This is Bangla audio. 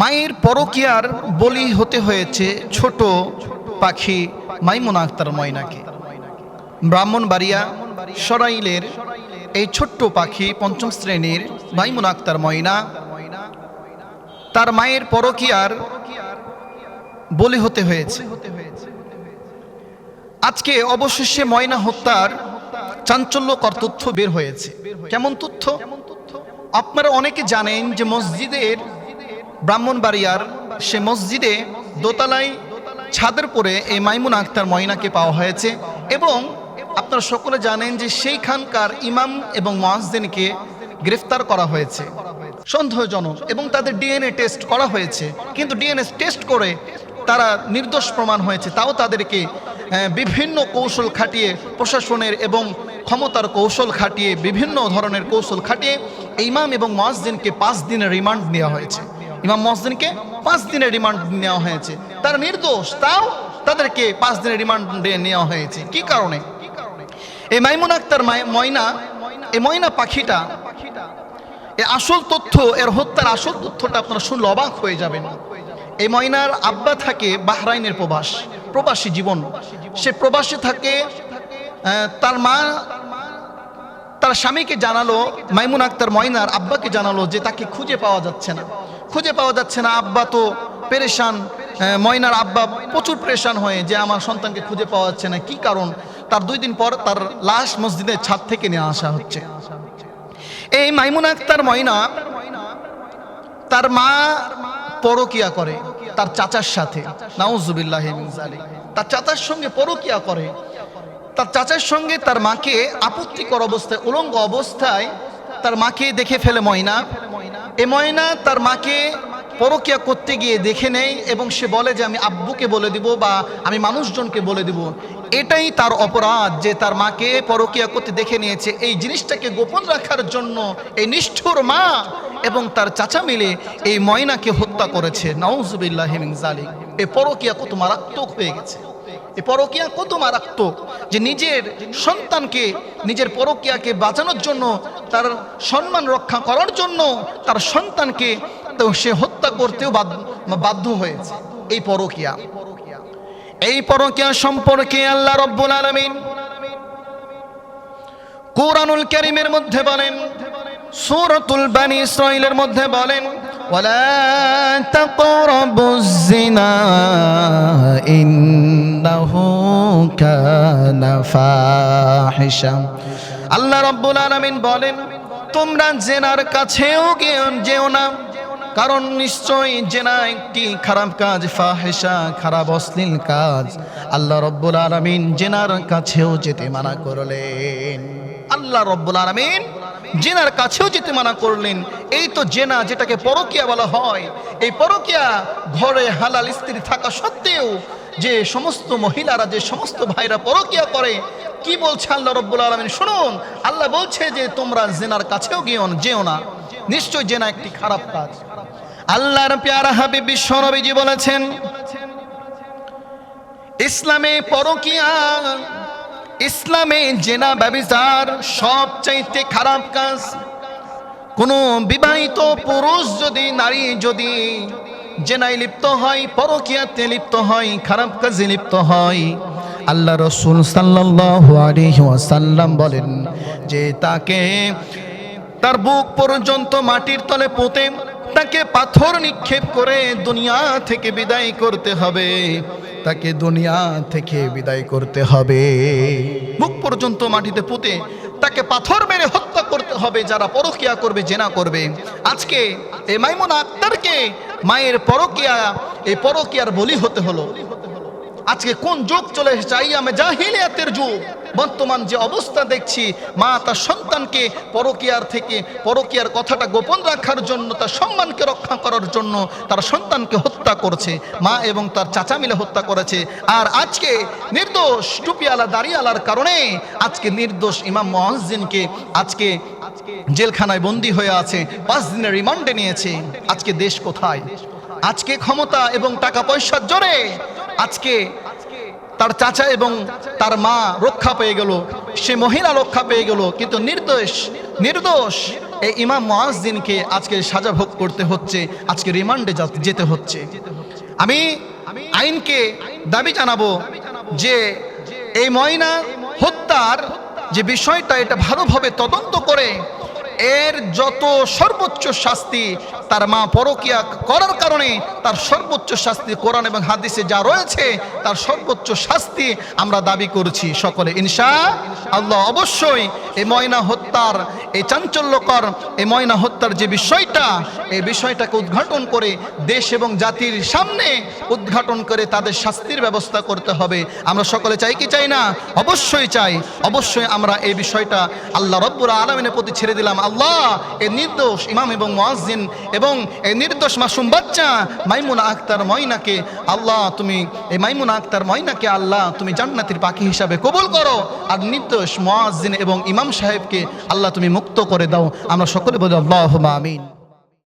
মায়ের পরকিয়ার বলি হতে হয়েছে ছোট পাখি মাইমুনা আক্তার ময়নাকে। ব্রাহ্মণবাড়িয়া সরাইলের এই ছোট্ট পাখি পঞ্চম শ্রেণির মাইমুনা আক্তার ময়না তার মায়ের পরকিয়ার বলি হতে হয়েছে। আজকে অবশেষে ময়না হত্যার চাঞ্চল্যকর তথ্য বের হয়েছে। কেমন তথ্য? আপনারা অনেকে জানেন যে মসজিদের ব্রাহ্মণবাড়িয়ার সে মসজিদে দোতলায় ছাদের পরে এই মাইমুন আক্তার ময়নাকে পাওয়া হয়েছে এবং আপনারা সকলে জানেন যে সেইখানকার ইমাম এবং মোয়াজদিনকে গ্রেফতার করা হয়েছে। সন্দেহজনক এবং তাদের ডিএনএ টেস্ট করা হয়েছে। কিন্তু ডিএনএ টেস্ট করে তারা নির্দোষ প্রমাণ হয়েছে। তাও তাদেরকে বিভিন্ন কৌশল খাটিয়ে প্রশাসনের এবং ক্ষমতার কৌশল খাটিয়ে বিভিন্ন ধরনের কৌশল খাটিয়ে ইমাম এবং মহাজদিনকে পাঁচ দিনের রিমান্ড নেওয়া হয়েছে। ইমাম মহাজদিনকে পাঁচ দিনের রিমান্ড নেওয়া হয়েছে। তার নির্দোষ তাও তাদেরকে পাঁচ দিনের রিমান্ডে নেওয়া হয়েছে। কি কারণে? এই মাইমুন আক্তার ময়না, এই ময়না পাখিটা, এ আসল তথ্য, এর হত্যার আসল তথ্যটা আপনারা শুনলে অবাক হয়ে যাবেন। এই ময়নার আব্বা থাকে বাহরাইনের প্রবাস, প্রবাসী জীবন। সে প্রবাসে থাকে তার মা, তার স্বামীকে জানালো, মাইমুন আক্তার ময়নার আব্বাকে জানালো যে তাকে খুঁজে পাওয়া যাচ্ছে না। খুঁজে পাওয়া যাচ্ছে না। আব্বা তো পেরেশান ময়নার আব্বা প্রচুর পেরেশান হয়ে যে আমার সন্তানকে খুঁজে পাওয়া যাচ্ছে না। কি কারণ? তার দুই দিন পর তার লাশ মসজিদের ছাদ থেকে নিয়ে আসা হচ্ছে। এই মাইমুন আক্তার ময়না তার মা পরকিয়া করে তার চাচার সাথে। নাউজুবিল্লাহ তার চাচার সঙ্গে পরকিয়া করে। তার চাচার সঙ্গে তার মাকে আপত্তিকর অবস্থায়, উলঙ্গ অবস্থায় তার মাকে দেখে ফেলে ময়না। এ ময়না তার মাকে পরকিয়া করতে গিয়ে দেখে নেই এবং সে বলে যে, আমি আব্বুকে বলে দিব বা আমি মানুষজনকে বলে দিব। এটাই তার অপরাধ যে তার মাকে পরকিয়া করতে দেখে নিয়েছে। এই জিনিসটাকে গোপন রাখার জন্য এই নিষ্ঠুর মা এবং তার চাচা মিলে এই ময়নাকে হত্যা করেছে। নাউজুবিল্লাহ মিন জালিক এই পরকিয়া কত মারাত্মক হয়ে গেছে। এই পরকিয়া কত মারাত্মক যে নিজের সন্তানকে, নিজের পরকিয়াকে বাঁচানোর জন্য, তার সম্মান রক্ষা করার জন্য তার সন্তানকে সে হত্যা করতেও বাধ্য- হয়েছে। এই পরকিয়া। এই পরকিয়া সম্পর্কে আল্লাহ রব্বুল আলামিন কোরআনুল কারীমের মধ্যে বলেন, সূরাতুল বানি ইসরাঈলের মধ্যে বলেন, ওয়ালা তাকরাবুজ জিনা ইন্নাহু আল্লাহ রাব্বুল আলামিন বলেন, তোমরা জেনার কাছেও যেও না, কারণ নিশ্চয়ই জেনা একটি খারাপ কাজ ফাহেসা খারাপ, অশ্লীল কাজ। আল্লাহ রব্বুল আলমিন জেনার কাছেও যেতে মানা করলেন। আল্লাহ রব্বুল আলমিন জেনার কাছেও যেতে মানা করলেন। এই তো জেনা যেটাকে পরকিয়া বলা হয়, এই পরকিয়া ঘরে হালাল স্ত্রী থাকা সত্ত্বেও যে সমস্ত মহিলারা, যে সমস্ত ভাইরা পরকিয়া করে, কি বলছে আল্লাহ রব্বুল আলমিন? শুনুন, আল্লাহ বলছে যে, তোমরা জেনার কাছেও গিয়েও যেও না। নিশ্চয় জেনা একটি খারাপ কাজ। আল্লাহর পেয়ারা হাবিব বিশ্বনবীজি বলেছেন, ইসলামে পরকিয়া, ইসলামে জেনা ব্যবিচার সবচাইতে খারাপ কাজ। কোনো বিবাহিত পুরুষ যদি, নারী যদি জেনায় লিপ্ত হয়, পরকিয়াতে লিপ্ত হয়, খারাপ কাজে লিপ্ত হয়। আল্লাহ রসুল ওয়াসাল্লাম বলেন যে তাকে তার বুক পর্যন্ত মাটির তলে পুঁতে, তাকে পাথর নিক্ষেপ করে দুনিয়া থেকে বিদায় করতে হবে। তাকে দুনিয়া থেকে বিদায় করতে হবে। বুক পর্যন্ত মাটিতে পুঁতে তাকে পাথর মেরে হত্যা করতে হবে, যারা পরকিয়া করবে, জেনা করবে। আজকে এই মাইমুন আক্তারকে মায়ের পরকিয়া, এই পরকিয়ার বলি হতে হলো। আজকে কোন যুগ চলে এসেছে? আইয়ামে জাহিলিয়াতের যুগ। বর্তমান যে অবস্থা দেখছি, মা তার সন্তানকে পরকিয়ার থেকে, পরকিয়ার কথাটা গোপন রাখার জন্য, তার সম্মানকে রক্ষা করার জন্য তার সন্তানকে হত্যা করছে। মা এবং তার চাচা মিলে হত্যা করেছে। আর আজকে নির্দোষ টুপিয়ালা দাঁড়িয়ালার কারণে আজকে নির্দোষ ইমাম মহাজিনকে আজকে জেলখানায় বন্দী হয়ে আছে, পাঁচ দিনের রিমান্ডে নিয়েছে। আজকে দেশ কোথায়? আজকে ক্ষমতা এবং টাকা পয়সার জোরে আজকে তার চাচা এবং তার মা রক্ষা পেয়ে গেল। সে মহিলা রক্ষা পেয়ে গেল, কিন্তু নির্দোষ নির্দোষ এই ইমাম মুয়াজ্জিনকে আজকে সাজা ভোগ করতে হচ্ছে, আজকে রিমান্ডে যেতে হচ্ছে। আমি আইনকে দাবি জানাব যে এই ময়না হত্যার যে বিষয়টা, এটা ভালোভাবে তদন্ত করে এর যত সর্বোচ্চ শাস্তি তার মা পরকিয়া করার কারণে তার সর্বোচ্চ শাস্তি কোরআন এবং হাদিসে যা রয়েছে, তার সর্বোচ্চ শাস্তি আমরা দাবি করছি সকলে। ইনশা আল্লাহ অবশ্যই এই ময়না হত্যার, এই চাঞ্চল্যকর, এই ময়না হত্যার যে বিষয়টা, এই বিষয়টাকে উদ্ঘাটন করে দেশ এবং জাতির সামনে উদ্ঘাটন করে তাদের শাস্তির ব্যবস্থা করতে হবে। আমরা সকলে চাই কি চাই না? অবশ্যই চাই। অবশ্যই আমরা এই বিষয়টা আল্লাহ রব্বুর আলমিনের প্রতি ছেড়ে দিলাম। আল্লাহ এ নির্দোষ ইমাম এবং মুয়াজ্জিন এবং এই নির্দোষ মাসুম বাচ্চা মাইমুনা আক্তার ময়নাকে, আল্লাহ তুমি, এই মাইমুনা আক্তার ময়নাকে আল্লাহ তুমি জান্নাতির পাখি হিসাবে কবুল করো। আর নির্দোষ মোয়াজিন এবং ইমাম সাহেবকে আল্লাহ তুমি মুক্ত করে দাও। আমরা সকলে বলি আল্লাহ আমিন।